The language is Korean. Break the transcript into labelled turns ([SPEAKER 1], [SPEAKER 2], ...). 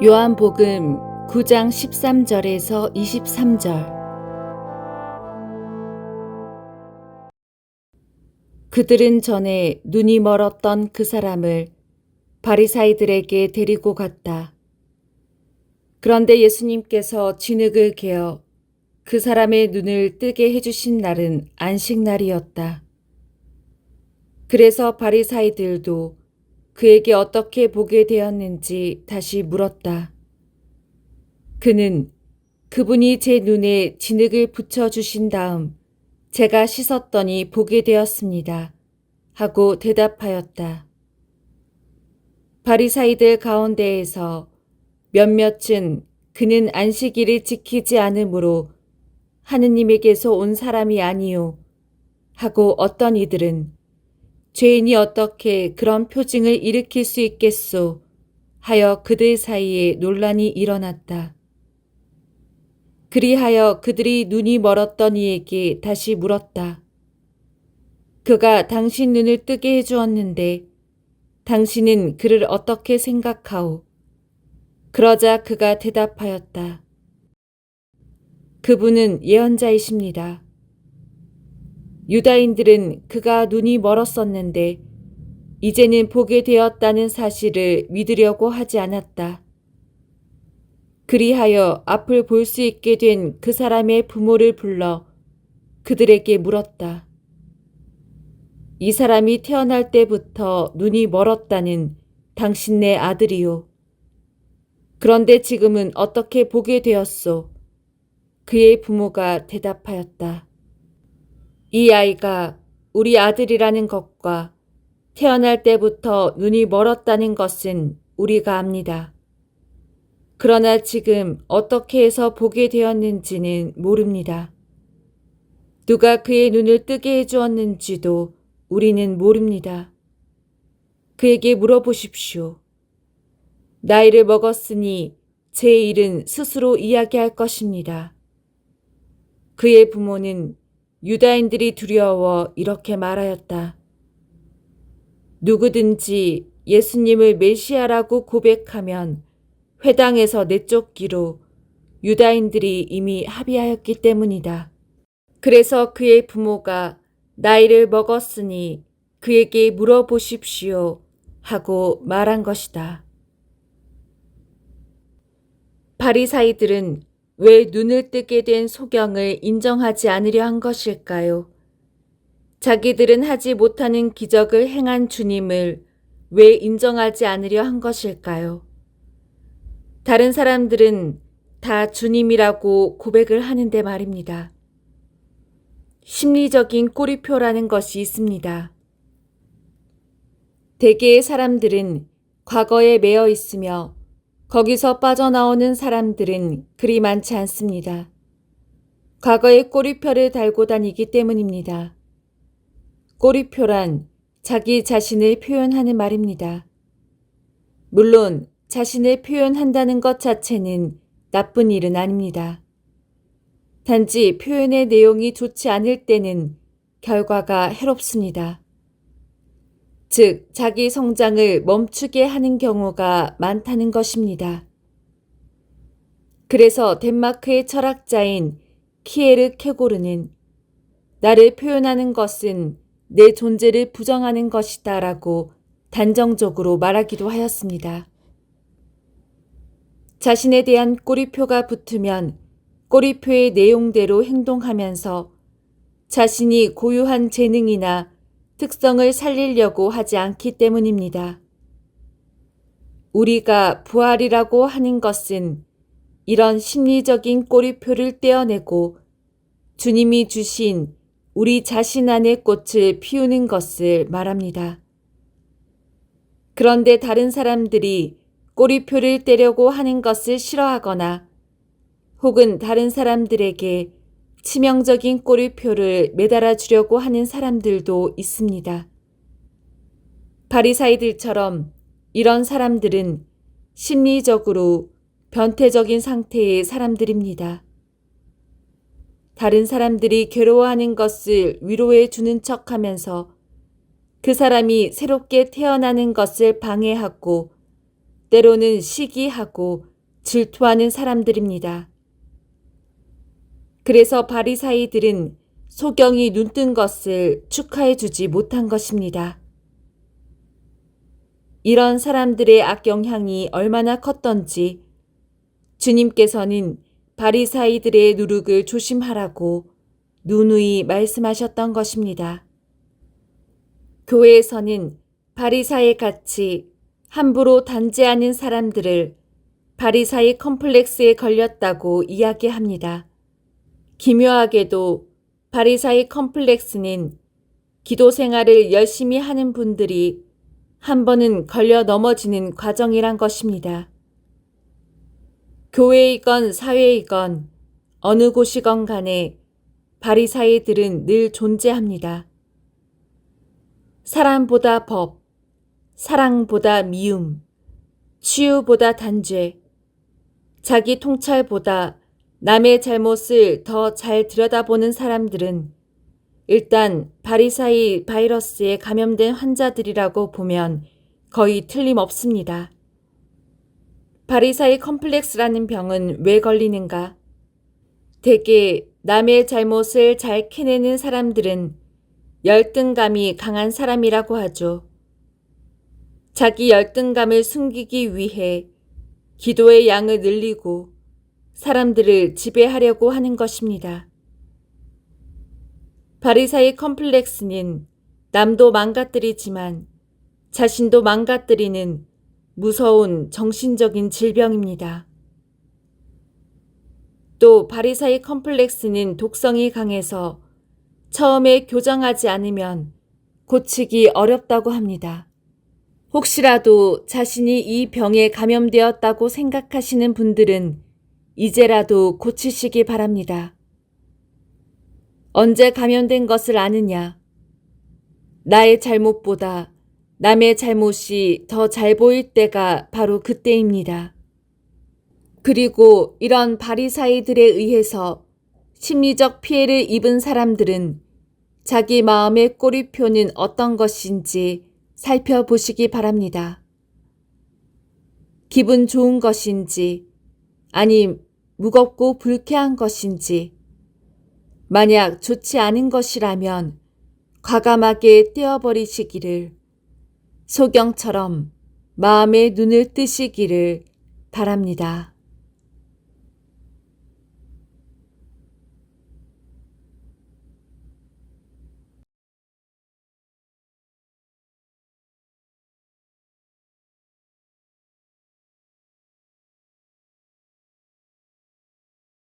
[SPEAKER 1] 요한복음 9장 13절에서 23절 그들은 전에 눈이 멀었던 그 사람을 바리사이들에게 데리고 갔다. 그런데 예수님께서 진흙을 개어 그 사람의 눈을 뜨게 해주신 날은 안식날이었다. 그래서 바리사이들도 그에게 어떻게 보게 되었는지 다시 물었다. 그는 그분이 제 눈에 진흙을 붙여주신 다음 제가 씻었더니 보게 되었습니다. 하고 대답하였다. 바리사이들 가운데에서 몇몇은 그는 안식일을 지키지 않으므로 하느님에게서 온 사람이 아니요. 하고 어떤 이들은 죄인이 어떻게 그런 표징을 일으킬 수 있겠소? 하여 그들 사이에 논란이 일어났다. 그리하여 그들이 눈이 멀었던 이에게 다시 물었다. 그가 당신 눈을 뜨게 해주었는데 당신은 그를 어떻게 생각하오? 그러자 그가 대답하였다. 그분은 예언자이십니다. 유다인들은 그가 눈이 멀었었는데 이제는 보게 되었다는 사실을 믿으려고 하지 않았다. 그리하여 앞을 볼 수 있게 된 그 사람의 부모를 불러 그들에게 물었다. 이 사람이 태어날 때부터 눈이 멀었다는 당신네 아들이요. 그런데 지금은 어떻게 보게 되었소? 그의 부모가 대답하였다. 이 아이가 우리 아들이라는 것과 태어날 때부터 눈이 멀었다는 것은 우리가 압니다. 그러나 지금 어떻게 해서 보게 되었는지는 모릅니다. 누가 그의 눈을 뜨게 해주었는지도 우리는 모릅니다. 그에게 물어보십시오. 나이를 먹었으니 제 일은 스스로 이야기할 것입니다. 그의 부모는 유다인들이 두려워 이렇게 말하였다. 누구든지 예수님을 메시아라고 고백하면 회당에서 내쫓기로 유다인들이 이미 합의하였기 때문이다. 그래서 그의 부모가 나이를 먹었으니 그에게 물어보십시오 하고 말한 것이다. 바리사이들은 왜 눈을 뜨게 된 소경을 인정하지 않으려 한 것일까요? 자기들은 하지 못하는 기적을 행한 주님을 왜 인정하지 않으려 한 것일까요? 다른 사람들은 다 주님이라고 고백을 하는데 말입니다. 심리적인 꼬리표라는 것이 있습니다. 대개의 사람들은 과거에 매여 있으며 거기서 빠져나오는 사람들은 그리 많지 않습니다. 과거의 꼬리표를 달고 다니기 때문입니다. 꼬리표란 자기 자신을 표현하는 말입니다. 물론 자신을 표현한다는 것 자체는 나쁜 일은 아닙니다. 단지 표현의 내용이 좋지 않을 때는 결과가 해롭습니다. 즉, 자기 성장을 멈추게 하는 경우가 많다는 것입니다. 그래서 덴마크의 철학자인 키에르 케고르는 나를 표현하는 것은 내 존재를 부정하는 것이다 라고 단정적으로 말하기도 하였습니다. 자신에 대한 꼬리표가 붙으면 꼬리표의 내용대로 행동하면서 자신이 고유한 재능이나 특성을 살리려고 하지 않기 때문입니다. 우리가 부활이라고 하는 것은 이런 심리적인 꼬리표를 떼어내고 주님이 주신 우리 자신 안의 꽃을 피우는 것을 말합니다. 그런데 다른 사람들이 꼬리표를 떼려고 하는 것을 싫어하거나 혹은 다른 사람들에게 치명적인 꼬리표를 매달아 주려고 하는 사람들도 있습니다. 바리사이들처럼 이런 사람들은 심리적으로 변태적인 상태의 사람들입니다. 다른 사람들이 괴로워하는 것을 위로해 주는 척 하면서 그 사람이 새롭게 태어나는 것을 방해하고 때로는 시기하고 질투하는 사람들입니다. 그래서 바리사이들은 소경이 눈뜬 것을 축하해 주지 못한 것입니다. 이런 사람들의 악영향이 얼마나 컸던지 주님께서는 바리사이들의 누룩을 조심하라고 누누이 말씀하셨던 것입니다. 교회에서는 바리사이 같이 함부로 단죄하는 사람들을 바리사이 컴플렉스에 걸렸다고 이야기합니다. 기묘하게도 바리사이 컴플렉스는 기도 생활을 열심히 하는 분들이 한 번은 걸려 넘어지는 과정이란 것입니다. 교회이건 사회이건 어느 곳이건 간에 바리사이들은 늘 존재합니다. 사람보다 법, 사랑보다 미움, 치유보다 단죄, 자기 통찰보다 남의 잘못을 더 잘 들여다보는 사람들은 일단 바리사이 바이러스에 감염된 환자들이라고 보면 거의 틀림없습니다. 바리사이 컴플렉스라는 병은 왜 걸리는가? 대개 남의 잘못을 잘 캐내는 사람들은 열등감이 강한 사람이라고 하죠. 자기 열등감을 숨기기 위해 기도의 양을 늘리고 사람들을 지배하려고 하는 것입니다. 바리사이 컴플렉스는 남도 망가뜨리지만 자신도 망가뜨리는 무서운 정신적인 질병입니다. 또 바리사이 컴플렉스는 독성이 강해서 처음에 교정하지 않으면 고치기 어렵다고 합니다. 혹시라도 자신이 이 병에 감염되었다고 생각하시는 분들은 이제라도 고치시기 바랍니다. 언제 감염된 것을 아느냐? 나의 잘못보다 남의 잘못이 더 잘 보일 때가 바로 그때입니다. 그리고 이런 바리사이들에 의해서 심리적 피해를 입은 사람들은 자기 마음의 꼬리표는 어떤 것인지 살펴보시기 바랍니다. 기분 좋은 것인지, 아님 무겁고 불쾌한 것인지, 만약 좋지 않은 것이라면 과감하게 떼어버리시기를 소경처럼 마음의 눈을 뜨시기를 바랍니다.